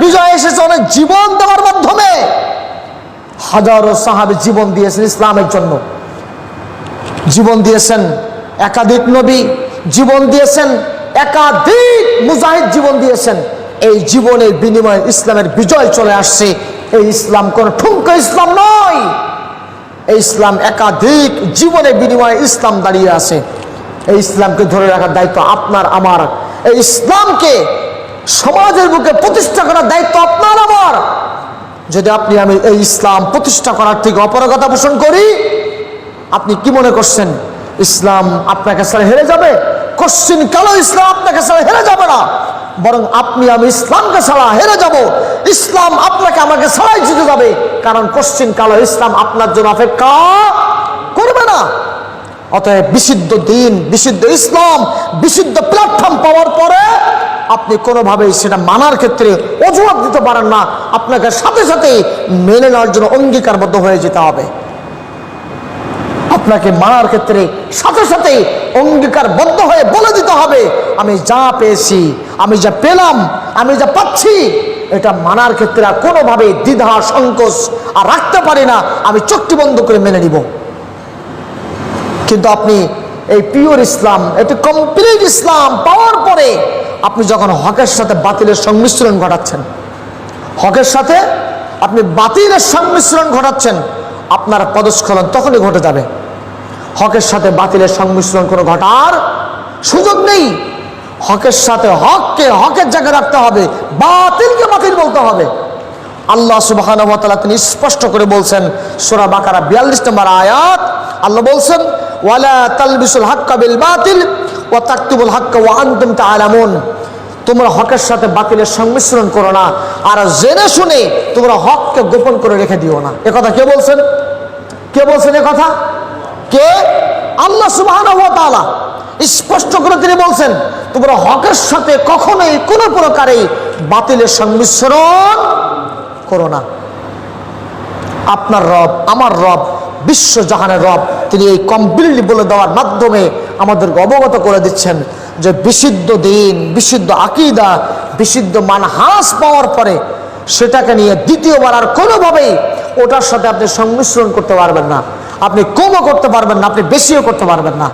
বিজয় এসেছে অনেক জীবন দেওয়ার মাধ্যমে। হাজারো সাহাবি জীবন দিয়েছেন ইসলামের জন্য। জীবন দিয়েছেন একাধিক নবী জীবন দিয়েছেন, একাধিক মুজাহিদ জীবন দিয়েছেন। এই জীবনের বিনিময়ে ইসলামের বিজয় চলে আসছে। এই ইসলাম কোন ঠুমকা ইসলাম নয়। এই ইসলাম একাধিক জীবনের বিনিময়ে ইসলাম দাঁড়িয়ে আছে। এই ইসলামকে ধরে রাখার দায়িত্ব আপনার, আমার। এই ইসলামকে সমাজের বুকে প্রতিষ্ঠা করার দায়িত্ব আপনার আমার যদি আপনি আমি এই ইসলাম প্রতিষ্ঠা করার থেকে অপরগতা পোষণ করি, আপনি কি মনে করছেন? ইসলাম আপনাকে ছাড়া হেরে যাবে? কোশ্চিন কালো ইসলাম আপনাকে ছাড়া হেরে যাবে না? বরং আপনি, আমি ইসলামকে ছাড়া হেরে যাব। ইসলাম আপনাকে আমাকে ছাড়াই জিতে যাবে। কারণ কোশ্চিন কালো ইসলাম আপনার জন্য অপেক্ষা করবে না। অতএব বিশুদ্ধ দিন, বিশুদ্ধ ইসলাম, বিশুদ্ধ প্ল্যাটফর্ম পাওয়ার পরে আপনি কোনোভাবেই সেটা মানার ক্ষেত্রে অজুহাত দিতে পারেন না। আপনাকে সাথে সাথে মেনে নেওয়ার জন্য অঙ্গীকারবদ্ধ হয়ে যেতে হবে। আপনাকে মানার ক্ষেত্রে সাথে সাথে অঙ্গীকারবদ্ধ হয়ে বলে দিতে হবে, আমি যা পেয়েছি, আমি যা পেলাম, আমি যা পাচ্ছি, এটা মানার ক্ষেত্রে আর কোনোভাবে দ্বিধা, সংকোচ আর রাখতে পারি না। আমি চোখটি বন্ধ করে মেনে নিব। কিন্তু আপনি এই পিওর ইসলাম এটি কমপ্লিট ইসলাম পাওয়ার পরে আপনি যখন হকের সাথে বাতিলের সংমিশ্রণ ঘটাচ্ছেন, হকের সাথে আপনি বাতিলের সংমিশ্রণ ঘটাচ্ছেন, আপনার পদস্খলন তখনই ঘটে যাবে। হকের সাথে বাতিলের সংমিশ্রণ কোনো ঘটার সুযোগ নেই। হকের সাথে হককে হকের জায়গায় রাখতে হবে, বাতিলকে বাতিল বলতে হবে। আল্লাহ সুবাহ তিনি স্পষ্ট করে বলছেন, সোরা বাকারা বিয়াল্লিশ নম্বর আয়াত, আল্লাহ বলছেন তোমরা হকের সাথে বাতিলের সংমিশ্রণ করো না, আর জেনে শুনে তোমরা হককে গোপন করে রেখে দিও না। কথা কে বলছেন? কে বলছেন কথা? কে? আল্লাহ তাআলা। স্পষ্ট করে তিনি বলছেন, তোমরা হকের সাথে কখনোই কোনো প্রকারে বাতিলের সংমিশ্রণ করো না। আপনার রব, আমার রব বিশ্ব জাহানের রব, তিনি এই কমপ্লিটলি বলে দেওয়ার মাধ্যমে আমাদেরকে অবগত করে দিচ্ছেন যে বিশুদ্ধ দিন, বিশুদ্ধ আকিদা, বিশুদ্ধ মান মানহাস পাওয়ার পরে সেটাকে নিয়ে দ্বিতীয়বার আর কোনোভাবেই ওটার সাথে আপনি সংমিশ্রণ করতে পারবেন না। আপনি কমও করতে পারবেন না, আপনি বেশিও করতে পারবেন না।